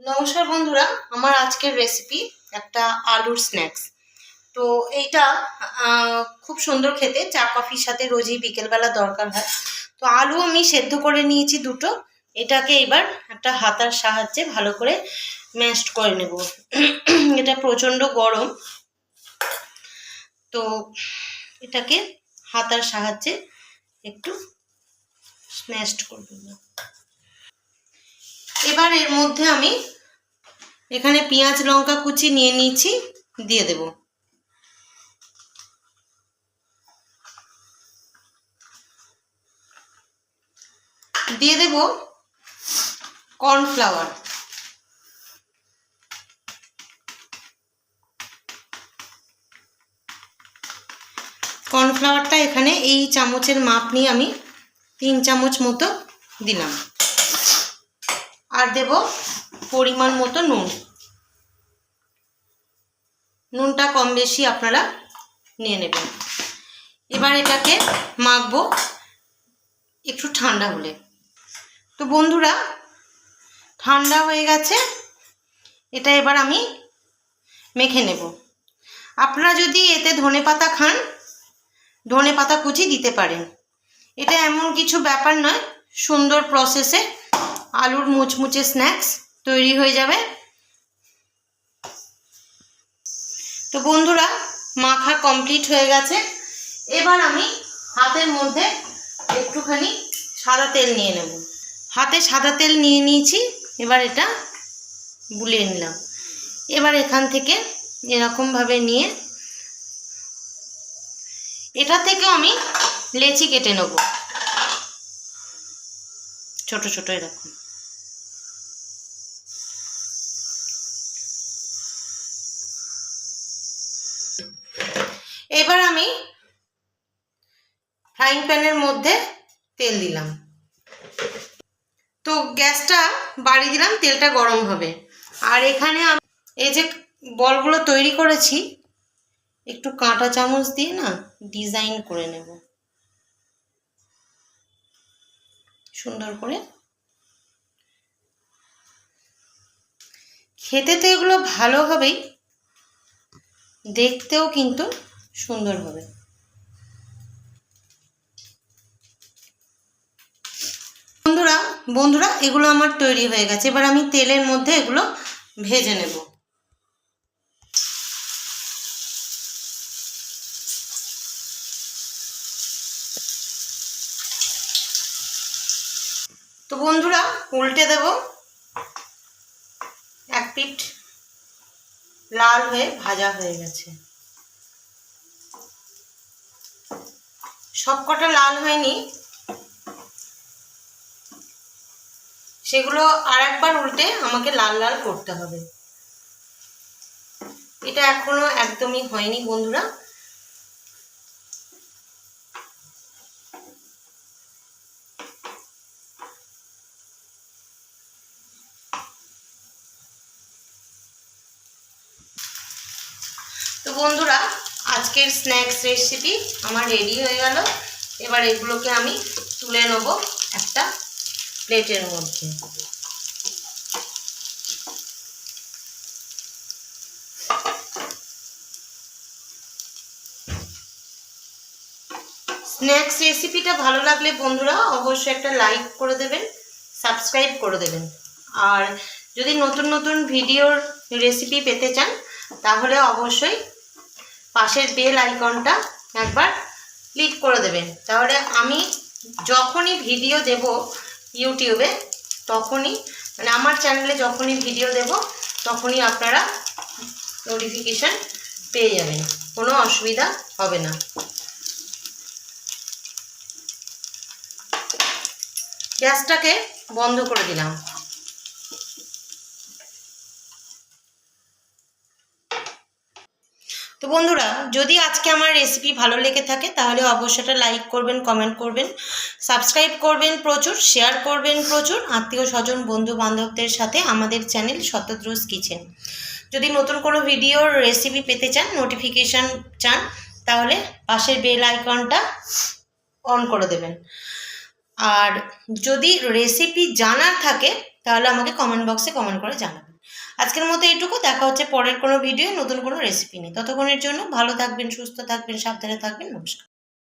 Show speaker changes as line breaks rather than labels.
নমস্কার বন্ধুরা, আমার আজকের রেসিপি একটা আলুর স্ন্যাক্স তো এইটা খুব সুন্দর খেতে, চা, কফির সাথে রোজই বিকেলবেলা দরকার হয়। তো আলু আমি সেদ্ধ করে নিয়েছি দুটো, এটাকে এবার একটা হাতার সাহায্যে ভালো করে ম্যাশড করে নেব। এটা প্রচণ্ড গরম। তো এটাকে হাতার সাহায্যে একটু স্ম্যাশড করে এবার এর মধ্যে আমি এখানে পেঁয়াজ, লঙ্কা, কুচি নিয়ে নিয়েছি, দিয়ে দেব। দিয়ে দেব কর্নফ্লাওয়ার। কর্নফ্লাওয়ারটা এখানে এই চামচের মাপ নিয়ে আমি তিন চামচ মতো দিলাম। আর দেব পরিমাণ মতো নুন। নুনটা কম বেশি আপনারা নিয়ে নেবেন। এবার এটাকে মাখবো একটু ঠান্ডা হলে। তো বন্ধুরা, ঠান্ডা হয়ে গেছে, এটা এবার আমি মেখে নেব। আপনারা যদি এতে ধনে পাতা খান, ধনে পাতা কুচি দিতে পারেন। এটা এমন কিছু ব্যাপার নয়, সুন্দর প্রসেসে আলুর মুচমুচে স্ন্যাক্স তৈরি হয়ে যাবে। তো বন্ধুরা, মাখা কমপ্লিট হয়ে গেছে। এবার আমি হাতের মধ্যে একটুখানি সাদা তেল নিয়ে নেব। হাতে সাদা তেল নিয়ে নিয়েছি, এবার এটা বুলিয়ে নিলাম। এবার এখান থেকে এরকমভাবে নিয়ে এটা থেকেও আমি লেচি কেটে নেব। ছোট ছোট এরকম এবার আমি ফ্রাইং প্যানের মধ্যে তেল দিলাম। তো গ্যাসটা বাড়িয়ে দিলাম, তেলটা গরম হবে। আর এখানে এই যে বলগুলো তৈরি করেছি, একটু কাঁটা চামচ দিয়ে না ডিজাইন করে নেব। সুন্দর করে। খেতে তো এগুলো ভালো হবেই, দেখতেও কিন্তু সুন্দর হবে। বন্ধুরা বন্ধুরা, এগুলো আমার তৈরি হয়ে গেছে। এবার আমি তেলের মধ্যে এগুলো ভেজে নেব। তো বন্ধুরা, উল্টে দেব। এক পিঠ লাল হয়ে ভাজা হয়ে গেছে। সবকটা লাল হয়নি। সেগুলো আর একবার উল্টে আমাকে লাল লাল করতে হবে। এটা এখনও একদমই হয়নি বন্ধুরা। তো বন্ধুরা আজকের স্ন্যাক্স রেসিপি আমার রেডি হয়ে গেল। এবার এগুলোকে আমি তুলে নেব একটা প্লেটের মধ্যে। স্ন্যাক্স রেসিপিটা ভালো লাগলে বন্ধুরা অবশ্যই একটা লাইক করে দেবেন সাবস্ক্রাইব করে দেবেন। আর যদি নতুন নতুন ভিডিওর রেসিপি পেতে চান, তাহলে অবশ্যই পাশের বেল আইকনটা একবার ক্লিক করে দেবেন। তাহলে আমি যখনই ভিডিও দেব ইউটিউবে, তখনই মানে আমার চ্যানেলে যখনই ভিডিও দেব, তখনই আপনারা নোটিফিকেশান পেয়ে যাবেন। কোনো অসুবিধা হবে না। গ্যাসটাকে বন্ধ করে দিলাম। তো বন্ধুরা, যদি আজকে আমার রেসিপি ভালো লেগে থাকে, তাহলে অবশ্যই লাইক করবেন কমেন্ট করবেন সাবস্ক্রাইব করবেন প্রচুর শেয়ার করবেন প্রচুর, আত্মীয় স্বজন বন্ধু বান্ধবদের সাথে আমাদের চ্যানেল শতদ্রুজ কিচেন যদি নতুন কোনো ভিডিওর রেসিপি পেতে চান নোটিফিকেশান চান, তাহলে পাশের বেল আইকনটা অন করে দেবেন। আর যদি রেসিপি জানার থাকে, তাহলে আমাকে কমেন্ট বক্সে কমেন্ট করে জানাবেন। আজকের মতো এটুকু। দেখা হচ্ছে পরের কোনো ভিডিও নতুন কোনো রেসিপি নেই ততক্ষণের জন্য ভালো থাকবেন, সুস্থ থাকবেন, সাবধানে থাকবেন। নমস্কার।